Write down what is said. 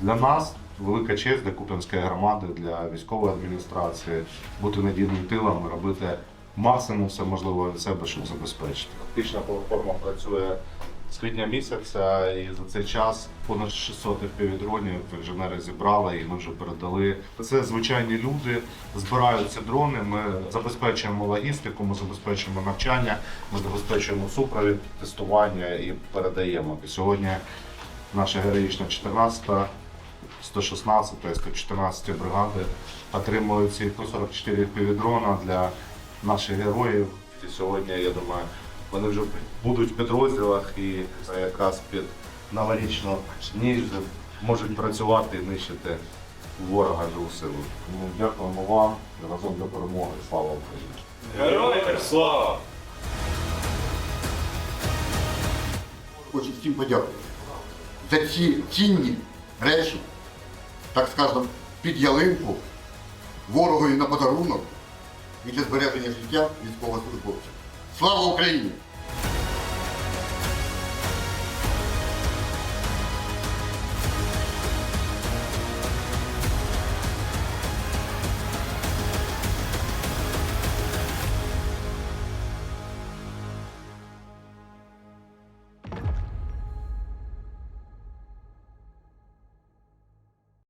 Для нас велика честь для Куп'янської громади, для військової адміністрації бути надійним тилом, робити максимум все можливе від себе, щоб забезпечити. Фактична платформа працює з квітня місяця, і за цей час понад 600 FPV-дронів інженери зібрали і ми вже передали. Це звичайні люди, збирають ці дрони. Ми забезпечуємо логістику, ми забезпечуємо навчання, ми забезпечуємо супровід, тестування і передаємо. Сьогодні наша героїчна 14-та, 116 та 114 бригади отримують ці 144 півдрона для наших героїв. І сьогодні, я думаю, вони вже будуть в підрозділах і якраз під новорічну ніч можуть працювати і нищити ворога живу силу. Тому дякуємо вам і разом до перемоги. Слава Україні! Героям слава! Хочу всім подякувати за ці цінні речі, так скажемо, під ялинку, ворогові на подарунок і для збереження життя військовослужбовців. Слава Україні!